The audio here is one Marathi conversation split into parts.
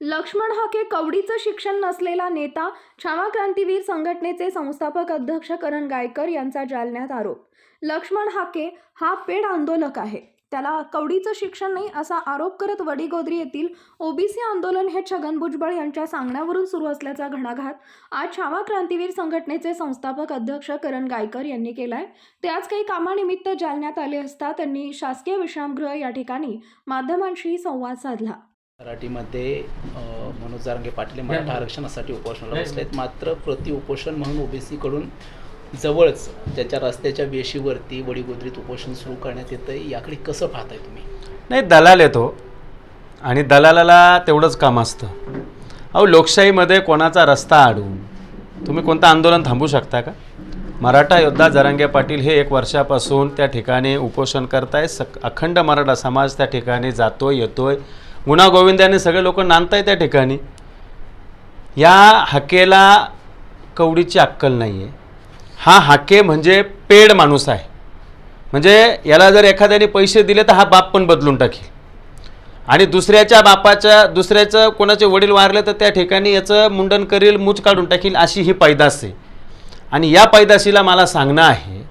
लक्ष्मण हाके कवडीचं शिक्षण नसलेला नेता छावा क्रांतीवीर संघटनेचे संस्थापक अध्यक्ष करण गायकर यांचा जालन्यात आरोप. लक्ष्मण हाके हा पेड आंदोलक आहे. त्याला कवडीचं शिक्षण नाही असा आरोप करत वडीगोद्री येथील ओबीसी आंदोलन हे छगन भुजबळ यांच्या सांगण्यावरून सुरू असल्याचा घणाघात आज छावा क्रांतीवीर संघटनेचे संस्थापक अध्यक्ष करण गायकर यांनी केलाय. ते आज काही कामानिमित्त जालण्यात आले असता त्यांनी शासकीय विश्रामगृह या ठिकाणी माध्यमांशी संवाद साधला. मराठीमध्ये मनोज जारंगे पाटील हे मराठा आरक्षणासाठी उपोषणाला बसलेत. मात्र प्रति उपोषण म्हणून ओबीसी कडून जवळच त्याच्या रस्त्याच्या वेशीवरती वडीगोद्रीत उपोषण सुरू करण्यात येतं याकडे कसं पाहताय तुम्ही? नाही दलाल येतो आणि दलालाला तेवढंच काम असतं. अहो लोकशाहीमध्ये कोणाचा रस्ता अडवून तुम्ही कोणतं आंदोलन थांबवू शकता का? मराठा योद्धा जरांगे पाटील हे एक वर्षापासून त्या ठिकाणी उपोषण करताय सक अखंड मराठा समाज त्या ठिकाणी जातोय येतोय. गुणागोविंदाने सगळे लोक नांदताय त्या ठिकाणी. या हाकेला कवडीची अक्कल नाही आहे हा हाके म्हणजे पेड माणूस आहे. म्हणजे याला जर एखाद्याने पैसे दिले तर हा बाप पण बदलून टाकेल. आणि दुसऱ्याच्या बापाच्या दुसऱ्याचं कोणाचे वडील वारले तर त्या ठिकाणी याचं मुंडन करील मूच काढून टाकील अशी ही पैदास आहे. आणि या पैदाशीला मला सांगणं आहे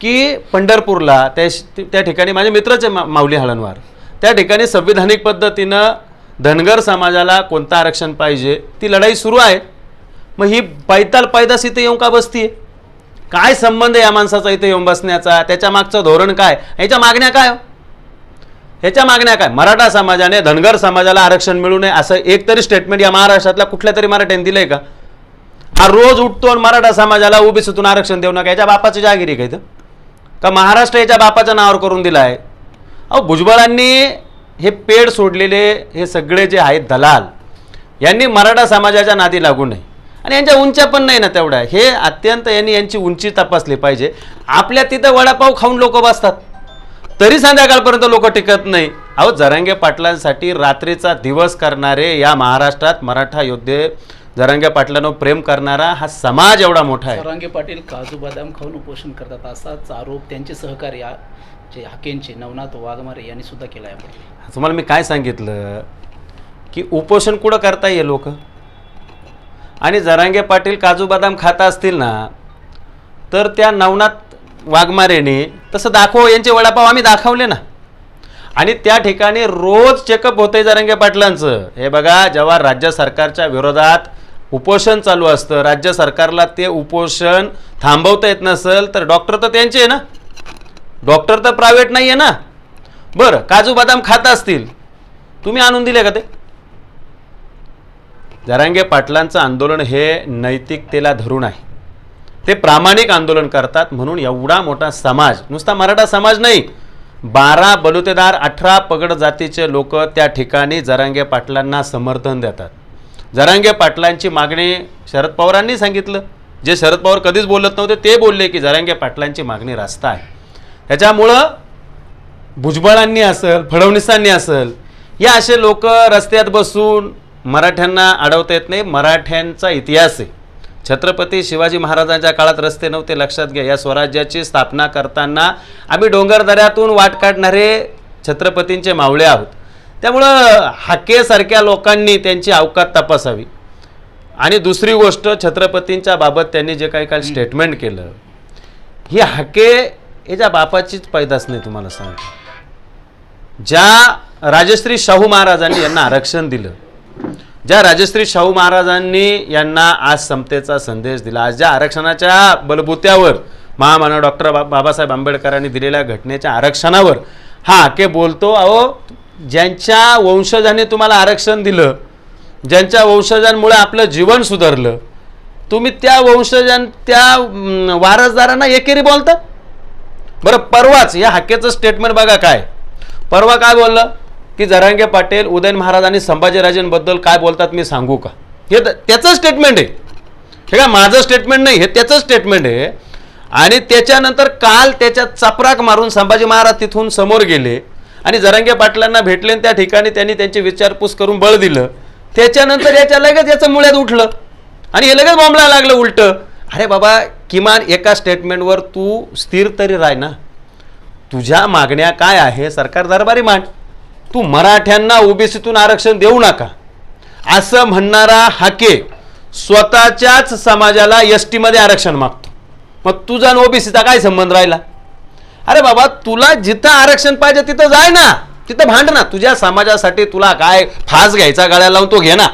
की पंढरपूरला त्या त्या ठिकाणी माझे मित्रच आहे मा माऊली हळणवार त्या ठिकाणी संविधानिक पद्धतीनं धनगर समाजाला कोणतं आरक्षण पाहिजे ती लढाई सुरू आहे. मग ही पैताल पैदास इथे येऊन का बसतीये? काय संबंध आहे या माणसाचा इथे येऊन बसण्याचा? त्याच्या मागचं धोरण काय? ह्याच्या मागण्या काय हो? ह्याच्या मागण्या काय? मराठा समाजाने धनगर समाजाला आरक्षण मिळू नये असं एक तरी स्टेटमेंट या महाराष्ट्रातल्या कुठल्या तरी मराठ्याने दिलंय का? हा रोज उठतो आणि मराठा समाजाला उभीसूतून आरक्षण देऊ नका. याच्या बापाची जागिरी काय इथं? का महाराष्ट्र याच्या बापाच्या नावावर करून दिलं आहे अहो भुजबळांनी हे पेड सोडलेले हे सगळे जे आहेत दलाल यांनी मराठा समाजाच्या नादी लागू नये. आणि यांच्या उंच्या पण नाही ना तेवढ्या. हे अत्यंत यांनी यांची उंची तपासली पाहिजे. आपल्या तिथं वडापाव खाऊन लोक बसतात. तरी संध्याकाळपर्यंत लोक टिकत नाही. अहो जरांगे पाटलांसाठी रात्रीचा दिवस करणारे या महाराष्ट्रात मराठा योद्धे जरांगे पाटलांवर प्रेम करणारा हा समाज एवढा मोठा आहे. जरांगे पाटील काजू बदाम खाऊन उपोषण करतात. असाच आरोप त्यांचे सहकार्य जे हाकेंचे नवनाथ वाघमारे यांनी सुद्धा केला आहे तुम्हाला मी काय सांगितलं? की उपोषण कुठं करता येईल लोक? आणि जरांगे पाटील काजू बदाम खाता असतील ना तर त्या नवनाथ वाघमारेने तसं दाखव यांचे वडापाव आम्ही दाखवले ना. आणि त्या ठिकाणी रोज चेकअप होतंय जरांगे पाटलांचं. हे बघा जेव्हा राज्य सरकारच्या विरोधात उपोषण चालू असतं राज्य सरकारला ते उपोषण थांबवता येत नसेल तर डॉक्टर तर त्यांचे आहे ना. डॉक्टर तर प्रायव्हेट नाही आहे ना. बरं काजू बदाम खात असतील. तुम्ही आणून दिले का ते? जरांगे पाटलांचं आंदोलन हे नैतिकतेला धरून आहे. ते प्रामाणिक आंदोलन करतात म्हणून एवढा मोठा समाज नुसता मराठा समाज नाही बारा बलुतेदार अठरा पगड जातीचे लोक त्या ठिकाणी जरांगे पाटलांना समर्थन देतात. जरांगे पाटलांची मागणी शरद पवारांनी सांगितलं. जे शरद पवार कधीच बोलत नव्हते ते बोलले की जरांगे पाटलांची मागणी रास्ता आहे. त्याच्यामुळं भुजबळांनी असेल फडणवीसांनी असेल या असे लोक रस्त्यात बसून मराठ्यांना अडवता येत नाही. मराठ्यांचा इतिहास आहे. छत्रपती शिवाजी महाराजांच्या काळात रस्ते नव्हते लक्षात घ्या. या स्वराज्याची स्थापना करताना आम्ही डोंगरदऱ्यातून वाट काढणारे छत्रपतींचे मावळे आहोत. त्यामुळं हाकेसारख्या लोकांनी त्यांची अवकात तपासावी. आणि दुसरी गोष्ट छत्रपतींच्या बाबत त्यांनी जे काही काल स्टेटमेंट केलं ही हाके याच्या बापाचीच पैदास नाही तुम्हाला सांगतो. ज्या राजश्री शाहू महाराजांनी यांना आरक्षण दिलं ज्या राजश्री शाहू महाराजांनी यांना आज समतेचा संदेश दिला आज ज्या आरक्षणाच्या बलबुत्यावर महामानव डॉक्टर बा बाबासाहेब आंबेडकरांनी दिलेल्या घटनेच्या आरक्षणावर हा के बोलतो अहो ज्यांच्या वंशजांनी तुम्हाला आरक्षण दिलं ज्यांच्या वंशजांमुळे आपलं जीवन सुधारलं तुम्ही त्या वंशजां त्या वारसदारांना एकेरी बोलतात परवाच या हाकेचं स्टेटमेंट बघा काय. परवा काय बोललं? की जरांगे पाटील उदयन महाराज आणि संभाजीराजेंबद्दल काय बोलतात मी सांगू का? हे त्याचं स्टेटमेंट आहे. हे काय माझं स्टेटमेंट नाही हे त्याचं स्टेटमेंट आहे. आणि त्याच्यानंतर काल त्याच्या चपराक मारून संभाजी महाराज तिथून समोर गेले. आणि जरांगे पाटलांना भेटले आणि त्या ठिकाणी त्यांनी त्यांची विचारपूस करून बळ दिलं. त्याच्यानंतर याच्या लगेच याचं मुळ्यात उठलं. आणि हे लगेच बॉम्बला लागलं उलटं. अरे बाबा किमान एका स्टेटमेंटवर तू स्थिर तरी राह ना. तुझ्या मागण्या काय आहे सरकार दरबारी मांड. तू मराठ्यांना ओबीसीतून आरक्षण देऊ नका. असं म्हणणारा हाके स्वतःच्याच समाजाला एस टीमध्ये आरक्षण मागतो. मग तुझा आणि ओबीसीचा काय संबंध राहिला? अरे बाबा तुला जिथं आरक्षण पाहिजे तिथं जाय ना. तिथं भांड ना. तुझ्या समाजासाठी तुला काय फास घ्यायचा गळ्या लावून तो घे ना.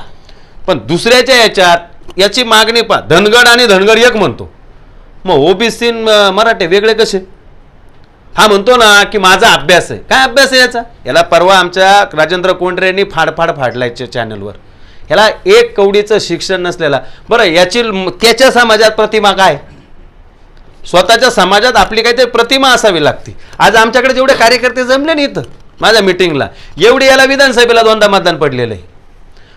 पण दुसऱ्याच्या याच्यात याची मागणी पा धनगड आणि धनगड एक म्हणतो. मग ओबीसी मराठे वेगळे कसे? हा म्हणतो ना की माझा अभ्यास आहे. काय अभ्यास आहे याचा? याला परवा आमच्या राजेंद्र कोंडरेंनी फाडफाड फाडलायच्या चॅनलवर ह्याला एक कवडीचं शिक्षण नसलेला. बरं याची त्याच्या समाजात प्रतिमा काय? स्वतःच्या समाजात आपली काहीतरी प्रतिमा असावी लागते. आज आमच्याकडे जेवढे कार्यकर्ते जमले नाही इथं माझ्या मिटिंगला एवढी याला विधानसभेला दोनदा मतदान पडलेलं आहे.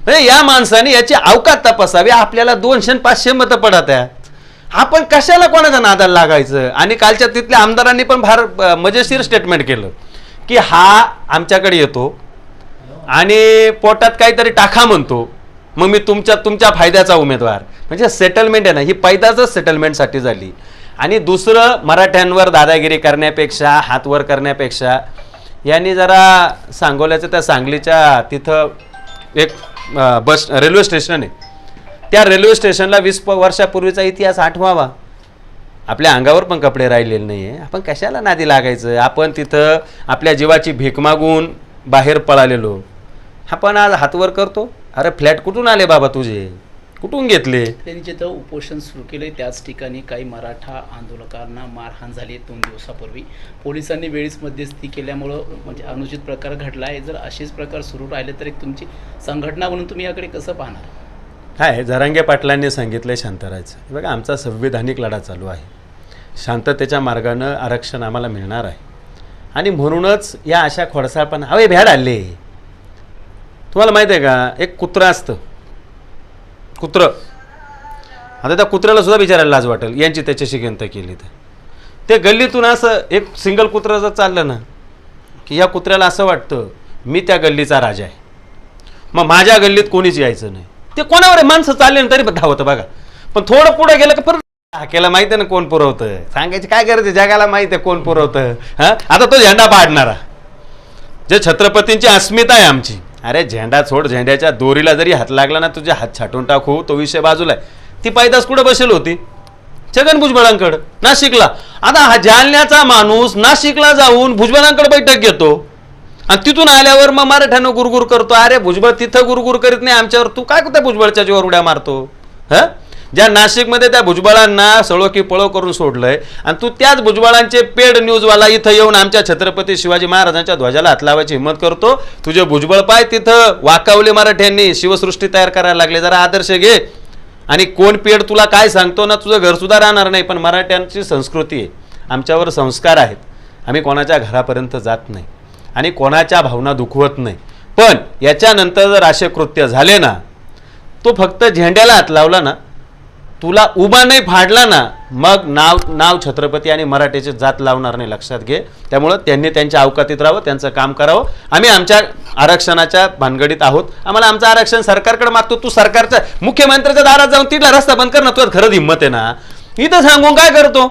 म्हणजे या माणसाने याची अवकात तपासावी आपल्याला दोनशे पाचशे मतं पडत आहे आपण कशाला कोणाच्या नादाला लागायचं? आणि कालच्या तिथल्या आमदारांनी पण फार अ, मजेशीर स्टेटमेंट केलं. की हा आमच्याकडे येतो आणि पोटात काहीतरी टाका म्हणतो. मग मी तुमच्या तुमच्या फायद्याचा उमेदवार. म्हणजे सेटलमेंट आहे ना ही पैदाचच सेटलमेंटसाठी झाली. आणि दुसरं मराठ्यांवर दादागिरी करण्यापेक्षा हातवर करण्यापेक्षा यांनी जरा सांगोल्याचं त्या सांगलीच्या तिथं एक अ, बस रेल्वे स्टेशन आहे त्या रेल्वे स्टेशनला वीस प- वर्षापूर्वीचा इतिहास आठवावा. आपल्या अंगावर पण कपडे राहिलेले नाही आहे आपण कशाला नादी लागायचं? आपण तिथं आपल्या जीवाची भीक मागून बाहेर पळालेलो. आपण आज हातवर करतो? अरे फ्लॅट कुठून आले बाबा तुझे? कुठून घेतले? त्यांनी जिथं उपोषण सुरू केले त्याच ठिकाणी काही मराठा आंदोलकांना मारहाण झाली दोन दिवसापूर्वी. पोलिसांनी वेळीच मध्यस्थी केल्यामुळं म्हणजे अनुचित प्रकार घडला आहे जर असेच प्रकार सुरू राहिले तर एक तुमची संघटना म्हणून तुम्ही याकडे कसं पाहणार? काय जरांगे पाटलांनी सांगितलं शांत राहायचं हे बघा आमचा संविधानिक लढा चालू आहे. शांततेच्या मार्गानं आरक्षण आम्हाला मिळणार आहे. आणि म्हणूनच या अशा खोडसाळपणा हवे भ्याड आले तुम्हाला माहीत आहे का? एक कुत्रं असतं. कुत्रं. आता त्या कुत्र्याला सुद्धा विचारायला लाज वाटेल. यांची त्याच्याशी गंत केली तर. ते गल्लीतून असं एक सिंगल कुत्रं जर चाललं ना की या कुत्र्याला असं वाटतं मी त्या गल्लीचा राजा आहे. मग माझ्या गल्लीत कोणीच यायचं नाही. ते कोणावर आहे? माणसं चालले ना तरी पण धावतं बघा. पण थोडं पुढे गेलं का परत हाकेला माहिती आहे ना कोण पुरवतं. सांगायची काय गरज आहे? जगाला माहिती आहे कोण पुरवतं. हां? आता तो झेंडा पाडणारा. जे छत्रपतींची अस्मिता आहे आमची. अरे झेंडा सोड झेंड्याच्या दोरीला जरी हात लागला ना तुझे हात छाटून टाकू तो विषय बाजूला आहे. ती पायदास कुठं बसेल होती? छगन भुजबळांकडं. नाशिकला. आता हा जालन्याचा माणूस नाशिकला जाऊन भुजबळांकडे बैठक घेतो. आणि तिथून आल्यावर मग मराठ्यानं गुरगुर करतो. अरे भुजबळ तिथं गुरगुर करीत नाही आमच्यावर. तू काय त्या भुजबळच्या जीवावर उड्या मारतो? ह? ज्या नाशिकमध्ये त्या भुजबळांना सळो की पळो करून सोडलंय आणि तू त्याच भुजबळांचे पेड न्यूजवाला इथं येऊन आमच्या छत्रपती शिवाजी महाराजांच्या ध्वजाला हात लावायची हिंमत करतो. तुझे भुजबळ पाय तिथं. वाकावले मराठ्यांनी शिवसृष्टी तयार करायला लागले. जरा आदर्श घे. आणि कोण पेड तुला काय सांगतो ना तुझं घरसुद्धा राहणार नाही. पण मराठ्यांची संस्कृती आहे. आमच्यावर संस्कार आहेत. आम्ही कोणाच्या घरापर्यंत जात नाही. आणि कोणाच्या भावना दुखवत नाही. पण याच्यानंतर जर असे कृत्य झाले ना तो फक्त झेंड्याला हात लावला ना तुला उभा नाही फाडला ना मग नाव नाव छत्रपती आणि मराठीची जात लावणार नाही लक्षात घे. त्यामुळं त्यांनी त्यांच्या अवकातीत राहावं त्यांचं काम करावं. आम्ही आमच्या आरक्षणाच्या भानगडीत आहोत. आम्हाला आमचं आरक्षण सरकारकडे मागतो तू सरकारच्या मुख्यमंत्र्याच्या दारात जाऊन तिथला रस्ता बंद कर ना तुझ्यात खरंच हिंमत आहे ना. इथं सांगून काय करतो?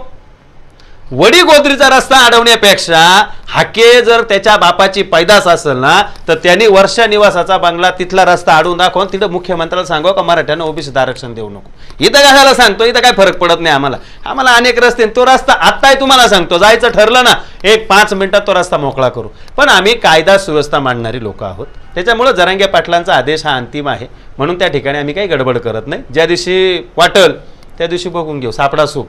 वडी गोदरीचा रस्ता अडवण्यापेक्षा हाके जर त्याच्या बापाची पैदास असेल ना तर त्यांनी वर्षा निवासाचा बंगला तिथला रस्ता अडवून दाखवून तिथं मुख्यमंत्र्याला सांगू का मराठ्यांना ओबीसीत आरक्षण देऊ नको. इथं कशाला सांगतो इथं काय फरक पडत नाही आम्हाला. आम्हाला अनेक रस्ते तो रस्ता आत्ताही तुम्हाला सांगतो जायचं ठरलं ना एक पाच मिनिटात तो रस्ता मोकळा करू. पण आम्ही कायदा सुव्यवस्था मांडणारी लोक आहोत. त्याच्यामुळं जरांगे पाटलांचा आदेश हा अंतिम आहे. म्हणून त्या ठिकाणी आम्ही काही गडबड करत नाही. ज्या दिवशी वाटल त्या दिवशी बघून घेऊ. सापडा सूप.